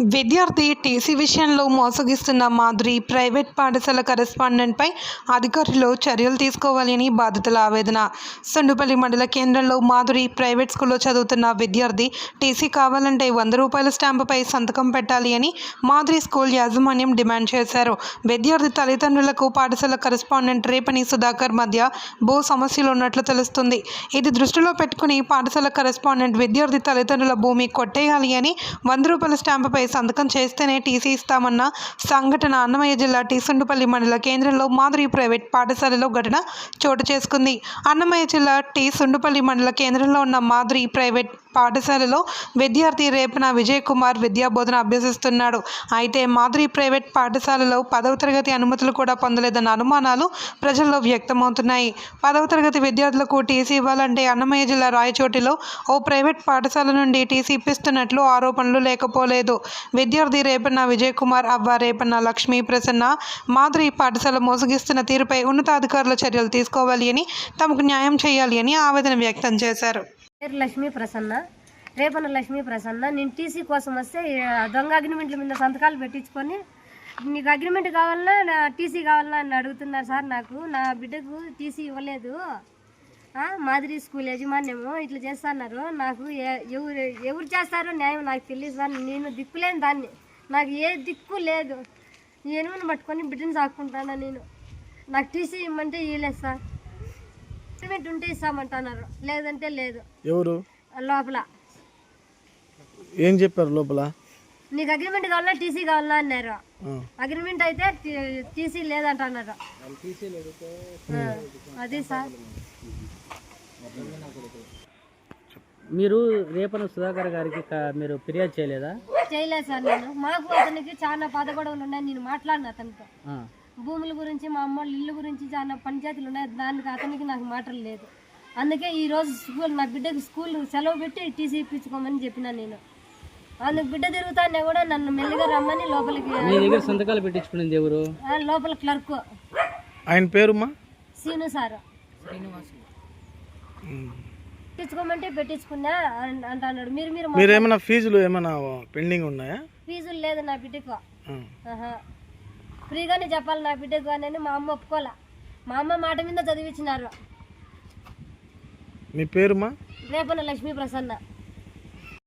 విద్యార్థి టీసీ విషయంలో మోసగిస్తున్న మాధురి ప్రైవేట్ పాఠశాల కరెస్పాండెంట్పై అధికారులు చర్యలు తీసుకోవాలని బాధితుల ఆవేదన. సుండుపల్లి మండల కేంద్రంలో మాధురి ప్రైవేట్ స్కూల్లో చదువుతున్న విద్యార్థి టీసీ కావాలంటే వంద రూపాయల స్టాంపుపై సంతకం పెట్టాలి అని మాధురి స్కూల్ యాజమాన్యం డిమాండ్ చేశారు. విద్యార్థి తల్లిదండ్రులకు పాఠశాల కరెస్పాండెంట్ రేపని సుధాకర్ మధ్య భూ సమస్యలు ఉన్నట్లు తెలుస్తుంది. ఇది దృష్టిలో పెట్టుకుని పాఠశాల కరెస్పాండెంట్ విద్యార్థి తల్లిదండ్రుల భూమి కొట్టేయాలి అని వంద రూపాయల స్టాంపుపై సంతకం చేస్తేనే టీసీ ఇస్తామన్న సంఘటన అన్నమయ్య జిల్లా టీసుండుపల్లి మండల కేంద్రంలో మాధురి ప్రైవేట్ పాఠశాలలో ఘటన చోటు చేసుకుంది. అన్నమయ్య జిల్లా టీ సుండుపల్లి మండల కేంద్రంలో ఉన్న మాధురి ప్రైవేట్ పాఠశాలలో విద్యార్థి రేపన విజయ్ కుమార్ విద్యాబోధన అభ్యసిస్తున్నాడు. అయితే మాధురి ప్రైవేట్ పాఠశాలలో పదవ తరగతి అనుమతులు కూడా పొందలేదన్న అనుమానాలు ప్రజల్లో వ్యక్తమవుతున్నాయి. పదవ తరగతి విద్యార్థులకు టీసీ ఇవ్వాలంటే అన్నమయ్య జిల్లా రాయచోటిలో ఓ ప్రైవేట్ పాఠశాల నుండి టీసీ ఇప్పిస్తున్నట్లు ఆరోపణలు లేకపోలేదు. విద్యార్థి రేపన్న విజయ్ కుమార్ అవ్వ రేపన్న లక్ష్మీ ప్రసన్న మాధురి పాఠశాల మోసగిస్తున్న తీరుపై ఉన్నతాధికారుల చర్యలు తీసుకోవాలి అని తమకు న్యాయం చేయాలి అని ఆవేదన వ్యక్తం చేశారు. పేరు లక్ష్మీ ప్రసన్న రేపన లక్ష్మీ ప్రసన్న. నేను టీసీ కోసం వస్తే దొంగ అగ్రిమెంట్ల మీద సంతకాలు పెట్టించుకొని నీకు అగ్రిమెంట్ కావాలన్నా నా టీసీ కావాలన్నా అని అడుగుతున్నారు సార్ నాకు. నా బిడ్డకు టీసీ ఇవ్వలేదు. మాదిరి స్కూల్ యజమాన్యము ఇట్లా చేస్తున్నారు. నాకు ఎవరు ఎవరు చేస్తారో న్యాయం నాకు తెలియదు సార్. నేను దిక్కులేని దాన్ని. నాకు ఏ దిక్కు లేదు. ఎనుమని పట్టుకొని బిడ్డను సాక్కుంటాను నేను? నాకు టీసీ ఇమ్మంటే ఇవ్వలేదు సార్. అగ్రిమెంట్ ఉంటే ఇస్తామంటున్నారు. లేదంటే లేదు. ఎవరు? లోపల. ఏం చెప్పారు లోపల? నీకు అగ్రిమెంట్ కావాలా టీసీ కావాలా అన్నారు. అగ్రిమెంట్ అయితే టీసీ లేదంటున్నారు. అది సార్. మీరు రేపన సుధాకర్ గారికి క- మీరు ఫిర్యాదు చేయలేదా? చేయలేదు సార్ నేను. మాకు అతనికి చాలా పదగొడవలు ఉన్నాయి. నేను మాట్లాడిన అతనితో. ఆ. భూముల గురించి మా అమ్మ వాళ్ళ ఇల్లు గురించి చాలా పంచాయతీలు ఉన్నాయి. దానికి అతనికి నాకు మాటలు లేదు. అందుకే ఈ రోజు స్కూల్ నా బిడ్డకి స్కూల్ సెలవు పెట్టి టీసీ ఇప్పించుకోమని చెప్పిన నేను. అందుకు బిడ్డ తిరుగుతానే కూడా నన్ను మెల్లిగా రమ్మని లోపలికి మీ దగ్గర సంతకాలు పెట్టించుకునేది ఎవరు? ఆ, లోపల క్లర్క్. ఆయన పేరుమా సీను సార్. పెట్టించుకోమంటే పెట్టించుకున్నా అంటున్నాడు. మీరు మీరు మీరు ఏమైనా ఫీజులు ఏమైనా పెండింగ్ ఉన్నాయా? ఫీజులు లేదు నా బిడ్డకు. ఫ్రీగానే చెప్పాలి నా బిడ్డకు అని మా అమ్మ ఒప్పుకోలే. మా అమ్మ మాట మీద చదివించినారు. మీ పేరుమా రేపన లక్ష్మీ ప్రసన్న